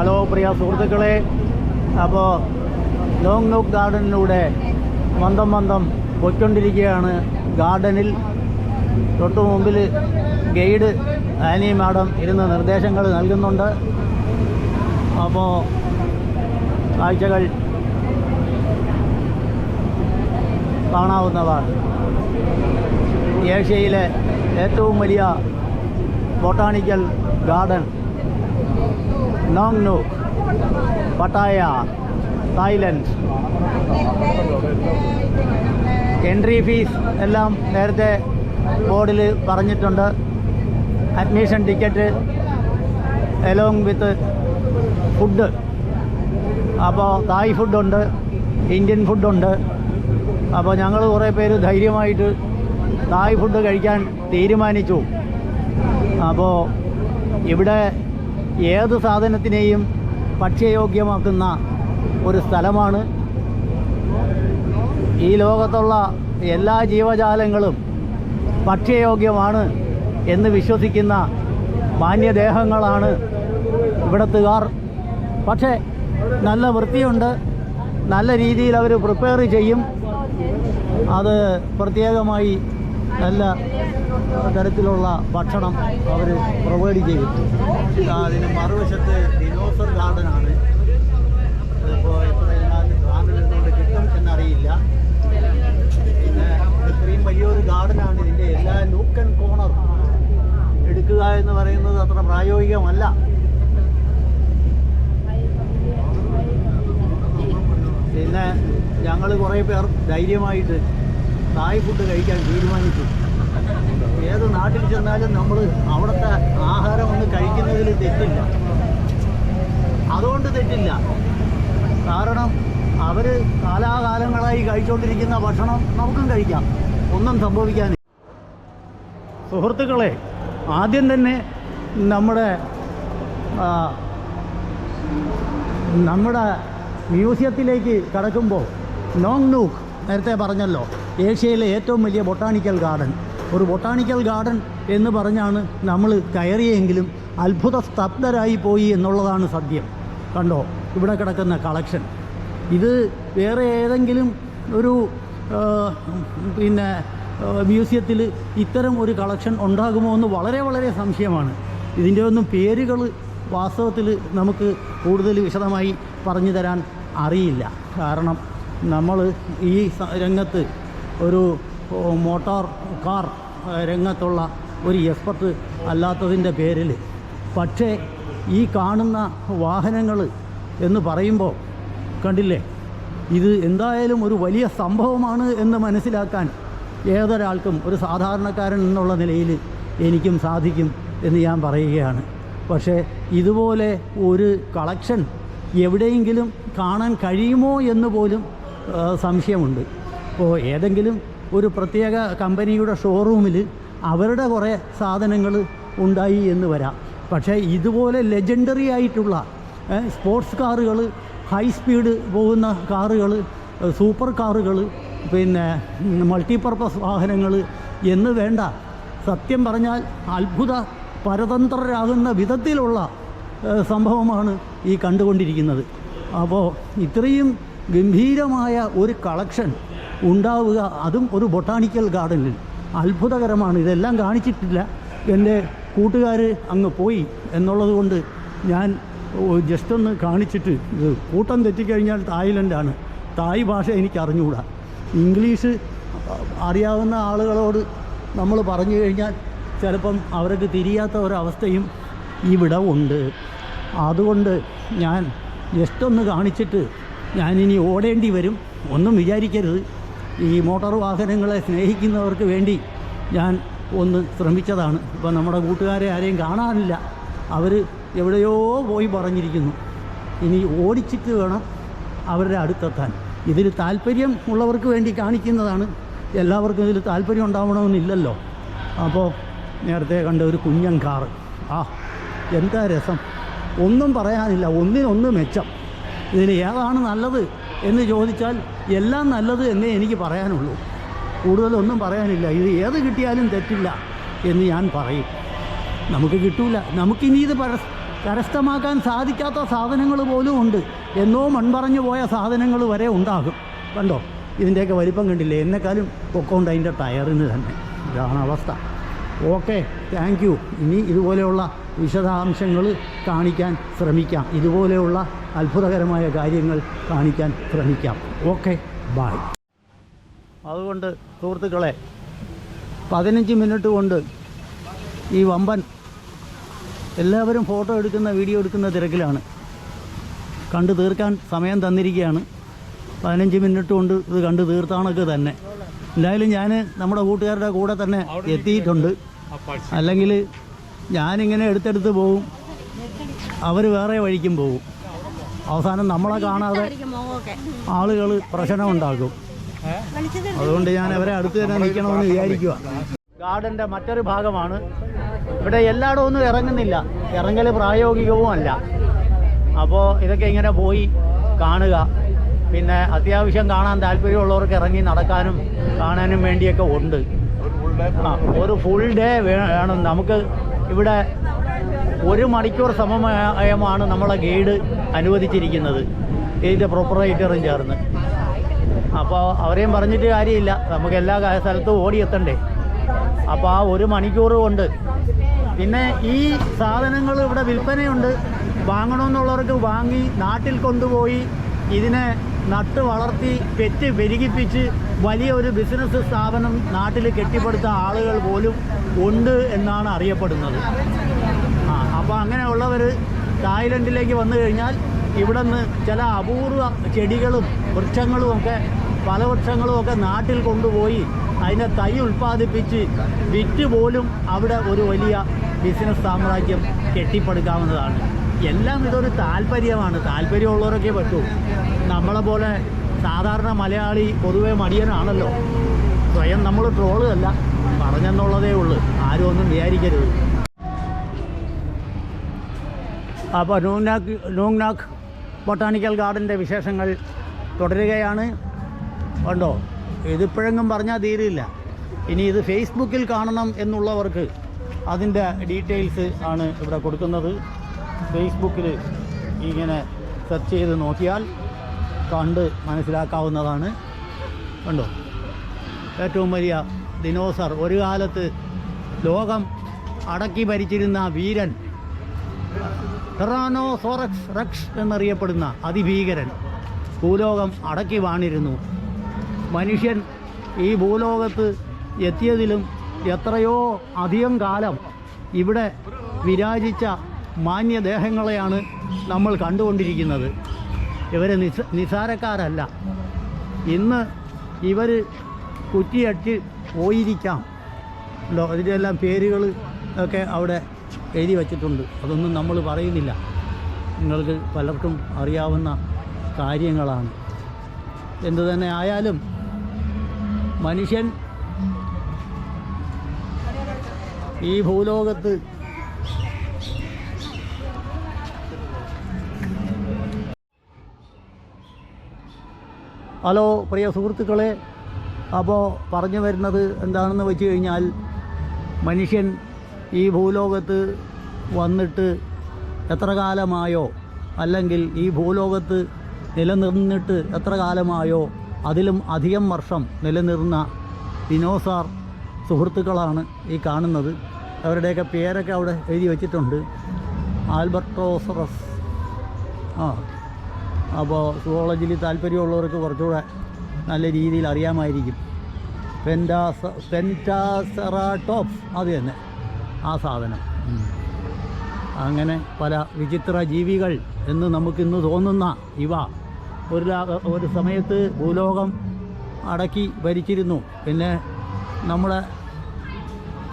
Hello പ്രിയ സുഹൃത്തുക്കളെ. അപ്പോൾ long നോക്ക് ഗാർഡനിലൂടെ മന്ദം മന്ദം പൊയ്ക്കൊണ്ടിരിക്കുകയാണ്. ഗാർഡനിൽ തൊട്ടു മുമ്പിൽ ഗൈഡ് ആനി മാഡം ഇരുന്ന് നിർദ്ദേശങ്ങൾ നൽകുന്നുണ്ട്. അപ്പോൾ കാഴ്ചകൾ കാണാവുന്നതാണ്. ഏഷ്യയിലെ ഏറ്റവും വലിയ ബൊട്ടാണിക്കൽ ഗാർഡൻ നോങ് നു പട്ടായ തായ്ലൻഡ് എൻട്രി ഫീസ് എല്ലാം നേരത്തെ ബോർഡിൽ പറഞ്ഞിട്ടുണ്ട്. Admission ticket along with food അപ്പോൾ തായ് ഫുഡുണ്ട് ഇന്ത്യൻ ഫുഡുണ്ട് അപ്പോൾ ഞങ്ങൾ കുറേ പേര് ധൈര്യമായിട്ട് തായ് ഫുഡ് കഴിക്കാൻ തീരുമാനിച്ചു. അപ്പോൾ ഇവിടെ ഏത് സാധനത്തിനെയും ഭക്ഷ്യയോഗ്യമാക്കുന്ന ഒരു സ്ഥലമാണ്. ഈ ലോകത്തുള്ള എല്ലാ ജീവജാലങ്ങളും ഭക്ഷ്യയോഗ്യമാണ് എന്ന് വിശ്വസിക്കുന്ന മാന്യദേഹങ്ങളാണ് ഇവിടത്തുകാർ. പക്ഷേ നല്ല വൃത്തിയുണ്ട്. നല്ല രീതിയിൽ അവർ പ്രിപ്പയർ ചെയ്യും. അത് പ്രത്യേകമായി നല്ല തരത്തിലുള്ള ഭക്ഷണം അവർ പ്രൊവൈഡ് ചെയ്യും അതിന് മറുവശത്ത് ദിനോസർ ഗാർഡനാണ് ഇപ്പോൾ എത്ര ഗാർഡൻ നിന്നുകൊണ്ട് കിട്ടും എന്നറിയില്ല. പിന്നെ ഇത്രയും വലിയൊരു ഗാർഡനാണ് ഇതിന്റെ എല്ലാ ലൂക്ക് ആൻഡ് കോണർ എടുക്കുക എന്ന് പറയുന്നത് അത്ര പ്രായോഗികമല്ല. പിന്നെ ഞങ്ങൾ കുറേ പേർ ധൈര്യമായിട്ട് തായ് ഫുഡ് കഴിക്കാൻ തീരുമാനിച്ചു. ഏത് നാട്ടിൽ ചെന്നാലും നമ്മൾ അവിടുത്തെ ആഹാരം ഒന്ന് കഴിക്കുന്നതിൽ തെറ്റില്ല. അതുകൊണ്ട് തെറ്റില്ല. കാരണം അവർ കാലാകാലങ്ങളായി കഴിച്ചുകൊണ്ടിരിക്കുന്ന ഭക്ഷണം നമുക്കും കഴിക്കാം. ഒന്നും സംഭവിക്കാൻ സുഹൃത്തുക്കളെ ആദ്യം തന്നെ നമ്മുടെ നമ്മുടെ മ്യൂസിയത്തിലേക്ക് കടക്കുമ്പോൾ നോങ് നൂക്ക് നേരത്തെ പറഞ്ഞല്ലോ. ഏഷ്യയിലെ ഏറ്റവും വലിയ ബൊട്ടാണിക്കൽ ഗാർഡൻ. ഒരു ബൊട്ടാണിക്കൽ ഗാർഡൻ എന്ന് പറഞ്ഞാണ് നമ്മൾ കയറിയെങ്കിലും അത്ഭുത സ്തബ്ധരായി പോയി എന്നുള്ളതാണ് സത്യം. കണ്ടോ? ഇവിടെ കിടക്കുന്ന കളക്ഷൻ. ഇത് വേറെ ഏതെങ്കിലും ഒരു പിന്നെ മ്യൂസിയത്തിൽ ഇത്തരം ഒരു കളക്ഷൻ ഉണ്ടാകുമോ എന്ന് വളരെ വളരെ സംശയമാണ്. ഇതിന്റെ ഒന്നും പേരുകൾ വാസ്തവത്തിൽ നമുക്ക് കൂടുതൽ വിശദമായി പറഞ്ഞു തരാൻ അറിയില്ല. കാരണം നമ്മൾ ഈ രംഗത്ത് ഒരു മോട്ടോർ കാർ രംഗത്തുള്ള ഒരു എക്സ്പെർട്ട് അല്ലാത്തതിന്റെ പേരിൽ. പക്ഷേ ഈ കാണുന്ന വാഹനങ്ങൾ എന്ന് പറയുമ്പോൾ കണ്ടില്ലേ? ഇത് എന്തായാലും ഒരു വലിയ സംഭവമാണ് എന്ന് മനസ്സിലാക്കാൻ ഏതൊരാൾക്കും ഒരു സാധാരണക്കാരൻ എന്നുള്ള നിലയിൽ എനിക്കും സാധിക്കും എന്ന് ഞാൻ പറയുകയാണ്. പക്ഷേ ഇതുപോലെ ഒരു കളക്ഷൻ എവിടെയെങ്കിലും കാണാൻ കഴിയുമോ എന്ന് പോലും സംശയമുണ്ട്. ഇപ്പോൾ ഏതെങ്കിലും ഒരു പ്രത്യേക കമ്പനിയുടെ ഷോറൂമിൽ അവരുടെ കുറേ സാധനങ്ങൾ ഉണ്ടായി എന്ന് വരാം. പക്ഷേ ഇതുപോലെ ലെജൻഡറി ആയിട്ടുള്ള സ്പോർട്സ് കാറുകൾ ഹൈ സ്പീഡ് പോകുന്ന കാറുകൾ സൂപ്പർ കാറുകൾ പിന്നെ മൾട്ടിപർപ്പസ് വാഹനങ്ങൾ എന്ന് വേണ്ട. സത്യം പറഞ്ഞാൽ അത്ഭുത പരതന്ത്രരാകുന്ന വിധത്തിലുള്ള സംഭവമാണ് ഈ കണ്ടുകൊണ്ടിരിക്കുന്നത്. അപ്പോൾ ഇത്രയും ഗംഭീരമായ ഒരു കളക്ഷൻ ഉണ്ടാവുക. അതും ഒരു ബൊട്ടാണിക്കൽ ഗാർഡനിൽ. അത്ഭുതകരമാണ്. ഇതെല്ലാം കാണിച്ചിട്ടില്ല. എന്റെ കൂട്ടുകാർ അങ്ങ് പോയി എന്നുള്ളത് കൊണ്ട് ഞാൻ ജസ്റ്റ് ഒന്ന് കാണിച്ചിട്ട് ഇത് കൂട്ടം തെറ്റിക്കഴിഞ്ഞാൽ തായ്ലൻഡാണ്. തായ് ഭാഷ എനിക്ക് അറിഞ്ഞുകൂടാ. ഇംഗ്ലീഷ് അറിയാവുന്ന ആളുകളോട് നമ്മൾ പറഞ്ഞു കഴിഞ്ഞാൽ ചിലപ്പം അവർക്ക് തിരിയാത്ത ഒരവസ്ഥയും ഇവിടെ ഉണ്ട്. അതുകൊണ്ട് ഞാൻ ജസ്റ്റ് ഒന്ന് കാണിച്ചിട്ട് ഞാനിനി ഓടേണ്ടി വരും. ഒന്നും വിചാരിക്കരുത്. ഈ മോട്ടോർ വാഹനങ്ങളെ സ്നേഹിക്കുന്നവർക്ക് വേണ്ടി ഞാൻ ഒന്ന് ശ്രമിച്ചതാണ്. ഇപ്പം നമ്മുടെ കൂട്ടുകാരെ ആരെയും കാണാനില്ല. അവർ എവിടെയോ പോയി പറഞ്ഞിരിക്കുന്നു. ഇനി ഓടിച്ചിട്ട് വേണം അവരുടെ അടുത്തെത്താൻ. ഇതിൽ താല്പര്യം ഉള്ളവർക്ക് വേണ്ടി കാണിക്കുന്നതാണ്. എല്ലാവർക്കും ഇതിൽ താല്പര്യം ഉണ്ടാവണമെന്നില്ലല്ലോ. അപ്പോൾ നേരത്തെ കണ്ട ഒരു കുഞ്ഞൻ കാറ്. ആ എന്താ രസം. ഒന്നും പറയാനില്ല. ഒന്നിനൊന്ന് മെച്ചം. ഇതിൽ ഏതാണ് നല്ലത്? എന്ന് ചോദിച്ചാൽ എല്ലാം നല്ലത് എന്നേ എനിക്ക് പറയാനുള്ളൂ. കൂടുതലൊന്നും പറയാനില്ല. ഇത് ഏത് കിട്ടിയാലും തെറ്റില്ല എന്ന് ഞാൻ പറയും. നമുക്ക് കിട്ടൂല. നമുക്കിനി ഇത് പര കരസ്ഥമാക്കാൻ സാധിക്കാത്ത സാധനങ്ങൾ പോലും ഉണ്ട്. എന്നോ മൺപറഞ്ഞു പോയ സാധനങ്ങൾ വരെ ഉണ്ടാകും. കണ്ടോ? ഇതിന്റെയൊക്കെ വലിപ്പം കണ്ടില്ലേ? എന്നെക്കാളും പൊക്കോണ്ട് അതിന്റെ ടയറിന് തന്നെ. ഇതാണ് അവസ്ഥ. Okay thank you. ഇനി ഇതുപോലെയുള്ള വിശദാംശങ്ങൾ കാണിക്കാൻ ശ്രമിക്കാം. ഇതുപോലെയുള്ള അത്ഭുതകരമായ കാര്യങ്ങൾ കാണിക്കാൻ ശ്രമിക്കാം. ഓക്കെ ബായ് അതുകൊണ്ട് സുഹൃത്തുക്കളെ പതിനഞ്ച് മിനിറ്റ് കൊണ്ട് ഈ വമ്പൻ എല്ലാവരും ഫോട്ടോ എടുക്കുന്ന വീഡിയോ എടുക്കുന്ന തിരക്കിലാണ്. കണ്ടു തീർക്കാൻ സമയം തന്നിരിക്കുകയാണ്. പതിനഞ്ച് മിനിറ്റ് കൊണ്ട് ഇത് കണ്ടു തീർത്താണൊക്കെ തന്നെ. എന്തായാലും ഞാൻ നമ്മുടെ കൂട്ടുകാരുടെ കൂടെ തന്നെ എത്തിയിട്ടുണ്ട്. അല്ലെങ്കിൽ ഞാനിങ്ങനെ എടുത്തെടുത്ത് പോവും. അവർ വേറെ വഴിക്കും പോവും. അവസാനം നമ്മളെ കാണാതെ ആളുകൾ പ്രശ്നമുണ്ടാക്കും. അതുകൊണ്ട് ഞാൻ അവരെ അടുത്ത് തന്നെ നിൽക്കണമെന്ന് വിചാരിക്കുക ഗാർഡന്റെ മറ്റൊരു ഭാഗമാണ്. ഇവിടെ എല്ലായിടവും ഒന്നും ഇറങ്ങുന്നില്ല. ഇറങ്ങൽ പ്രായോഗികവും അല്ല. അപ്പോൾ ഇതൊക്കെ ഇങ്ങനെ പോയി കാണുക. പിന്നെ അത്യാവശ്യം കാണാൻ താല്പര്യമുള്ളവർക്ക് ഇറങ്ങി നടക്കാനും കാണാനും വേണ്ടിയൊക്കെ ഉണ്ട്. ആ ഒരു ഫുൾ ഡേ വേണം. നമുക്ക് ഇവിടെ ഒരു മണിക്കൂർ സമയമാണ് നമ്മളെ ഗൈഡ് അനുവദിച്ചിരിക്കുന്നത്. ഇതിന്റെ പ്രൊപ്പറേറ്ററും ചേർന്ന്. അപ്പോൾ അവരെയും പറഞ്ഞിട്ട് കാര്യമില്ല. നമുക്ക് എല്ലാ സ്ഥലത്തും ഓടിയെത്തണ്ടേ. അപ്പോൾ ആ ഒരു മണിക്കൂർ കൊണ്ട്. പിന്നെ ഈ സാധനങ്ങൾ ഇവിടെ വിൽപ്പനയുണ്ട്. വാങ്ങണമെന്നുള്ളവർക്ക് വാങ്ങി നാട്ടിൽ കൊണ്ടുപോയി ഇതിനെ നട്ട് വളർത്തി പെറ്റ് പെരുകിപ്പിച്ച് വലിയ ഒരു ബിസിനസ് സ്ഥാപനം നാട്ടിൽ കെട്ടിപ്പടുത്ത ആളുകൾ പോലും ഉണ്ട് എന്നാണ് അറിയപ്പെടുന്നത്. ആ അപ്പോൾ അങ്ങനെയുള്ളവർ തായ്ലൻഡിലേക്ക് വന്നു കഴിഞ്ഞാൽ ഇവിടെ നിന്ന് ചില അപൂർവ ചെടികളും വൃക്ഷങ്ങളും ഒക്കെ ഫലവൃക്ഷങ്ങളും ഒക്കെ നാട്ടിൽ കൊണ്ടുപോയി അതിനെ തൈ ഉൽപ്പാദിപ്പിച്ച് വിറ്റ് പോലും അവിടെ ഒരു വലിയ ബിസിനസ് സാമ്രാജ്യം കെട്ടിപ്പടുക്കാവുന്നതാണ്. എല്ലാം ഇതൊരു താല്പര്യമാണ്. താല്പര്യമുള്ളവരൊക്കെ പറ്റൂ. നമ്മളെ പോലെ സാധാരണ മലയാളി പൊതുവെ മടിയനാണല്ലോ. സ്വയം നമ്മൾ ട്രോളുകല്ല പറഞ്ഞെന്നുള്ളതേ ഉള്ളൂ. ആരും ഒന്നും വിചാരിക്കരുത്. അപ്പോൾ നൂങ്നാക്ക് നൂങ്നാക്ക് ബൊട്ടാണിക്കൽ ഗാർഡന്റെ വിശേഷങ്ങൾ തുടരുകയാണ്. ഉണ്ടോ ഇതിപ്പോഴെങ്കിലും പറഞ്ഞാൽ തീരില്ല. ഇനി ഇത് ഫേസ്ബുക്കിൽ കാണണം എന്നുള്ളവർക്ക് അതിന്റെ ഡീറ്റെയിൽസ് ആണ് ഇവിടെ കൊടുക്കുന്നത്. ഫേസ്ബുക്കിൽ ഇങ്ങനെ സെർച്ച് ചെയ്ത് നോക്കിയാൽ കണ്ട് മനസ്സിലാക്കാവുന്നതാണ്. കണ്ടോ? ഏറ്റവും വലിയ ദിനോസർ. ഒരു കാലത്ത് ലോകം അടക്കി ഭരിച്ചിരുന്ന വീരൻ ടെറാനോസോറക്സ് റക്സ് എന്നറിയപ്പെടുന്ന അതിഭീകരൻ ഭൂലോകം അടക്കി വാണിരുന്നു. മനുഷ്യൻ ഈ ഭൂലോകത്ത് എത്തിയതിലും എത്രയോ അധികം കാലം ഇവിടെ വിരാജിച്ച മാന്യദേഹങ്ങളെയാണ് നമ്മൾ കണ്ടുകൊണ്ടിരിക്കുന്നത്. ഇവർ നിസ് നിസാരക്കാരല്ല. ഇന്ന് ഇവർ കുറ്റിയടിച്ച് പോയിരിക്കാം. ഉണ്ടോ അതിന്റെ എല്ലാം പേരുകൾ ഒക്കെ അവിടെ എഴുതി വച്ചിട്ടുണ്ട്. അതൊന്നും നമ്മൾ പറയുന്നില്ല. നിങ്ങൾക്ക് പലർക്കും അറിയാവുന്ന കാര്യങ്ങളാണ്. എന്തു തന്നെ ആയാലും മനുഷ്യൻ ഈ ഭൂലോകത്ത് ഹലോ പ്രിയ സുഹൃത്തുക്കളെ. അപ്പോൾ പറഞ്ഞു വരുന്നത് എന്താണെന്ന് വെച്ച് കഴിഞ്ഞാൽ മനുഷ്യൻ ഈ ഭൂലോകത്ത് വന്നിട്ട് എത്ര കാലമായോ? അല്ലെങ്കിൽ ഈ ഭൂലോകത്ത് നിലനിർന്നിട്ട് എത്ര കാലമായോ? അതിലും അധികം വർഷം നിലനിർന്ന ദിനോസാർ സുഹൃത്തുക്കളാണ് ഈ കാണുന്നത്. അവരുടെയൊക്കെ പേരൊക്കെ അവിടെ എഴുതി വച്ചിട്ടുണ്ട്. ആൽബർട്ടോസറസ്. ആ. അപ്പോൾ സുവോളജിയിൽ താല്പര്യമുള്ളവർക്ക് കുറച്ചുകൂടെ നല്ല രീതിയിൽ അറിയാമായിരിക്കും. പെന്റാസ പെന്റാസെറാട്ടോപ്സ് അത് തന്നെ. ആ സാധനം. അങ്ങനെ പല വിചിത്ര ജീവികൾ എന്ന് നമുക്കിന്ന് തോന്നുന്ന ഇവ ഒരു ഒരു സമയത്ത് ഭൂലോകം അടക്കി ഭരിച്ചിരുന്നു. പിന്നെ നമ്മുടെ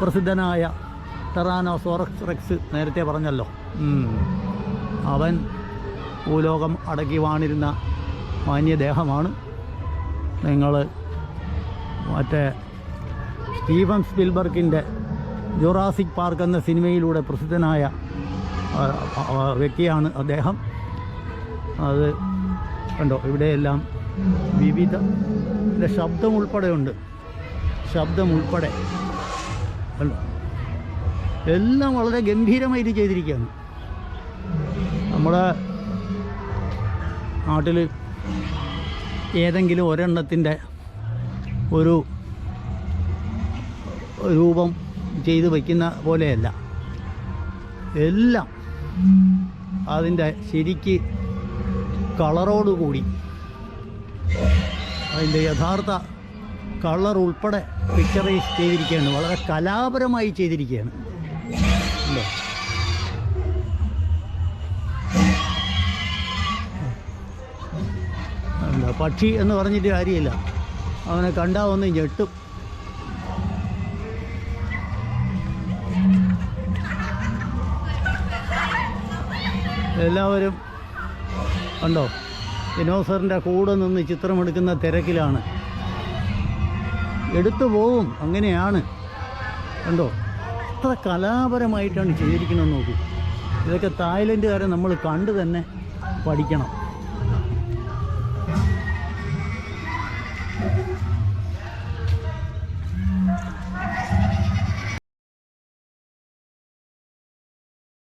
പ്രസിദ്ധനായ ടെറാനോസോറക്സ് റെക്സ് നേരത്തെ പറഞ്ഞല്ലോ. അവൻ ഭൂലോകം അടക്കി വാണിരുന്ന മാന്യദേഹമാണ് നിങ്ങൾ മറ്റേ സ്റ്റീവൻ സ്പിൽബർഗിന്റെ ജുറാസിക് പാർക്ക് എന്ന സിനിമയിലൂടെ പ്രസിദ്ധനായ വ്യക്തിയാണ് അദ്ദേഹം. അത് കണ്ടോ? ഇവിടെയെല്ലാം വിവിധ ശബ്ദം ഉൾപ്പെടെയുണ്ട്. ശബ്ദം ഉൾപ്പെടെ. കണ്ടോ? എല്ലാം വളരെ ഗംഭീരമായിട്ട് ചെയ്തിരിക്കുകയാണ്. നമ്മുടെ നാട്ടിൽ ഏതെങ്കിലും ഒരെണ്ണത്തിന്റെ ഒരു രൂപം ചെയ്ത് വയ്ക്കുന്ന പോലെയല്ല. എല്ലാം അതിന്റെ ശരിക്ക് കളറോടുകൂടി അതിന്റെ യഥാർത്ഥ കളർ ഉൾപ്പെടെ പിക്ചറൈസ് ചെയ്തിരിക്കുകയാണ്. വളരെ കലാപരമായി ചെയ്തിരിക്കുകയാണ്. ഉണ്ടോ? പക്ഷി എന്ന് പറഞ്ഞിട്ട് കാര്യമില്ല. അവനെ കണ്ടാൽ ഒന്ന് ഞെട്ടും. എല്ലാവരും കണ്ടോ? ദിനോസറിന്റെ കൂടെ നിന്ന് ചിത്രമെടുക്കുന്ന തിരക്കിലാണ്. എടുത്തു പോവും. അങ്ങനെയാണ്. കണ്ടോ? എത്ര കലാപരമായിട്ടാണ് ചെയ്തിരിക്കണമെന്ന് നോക്കൂ. ഇതൊക്കെ തായ്ലൻഡുകാരെ നമ്മൾ കണ്ടു തന്നെ പഠിക്കണം.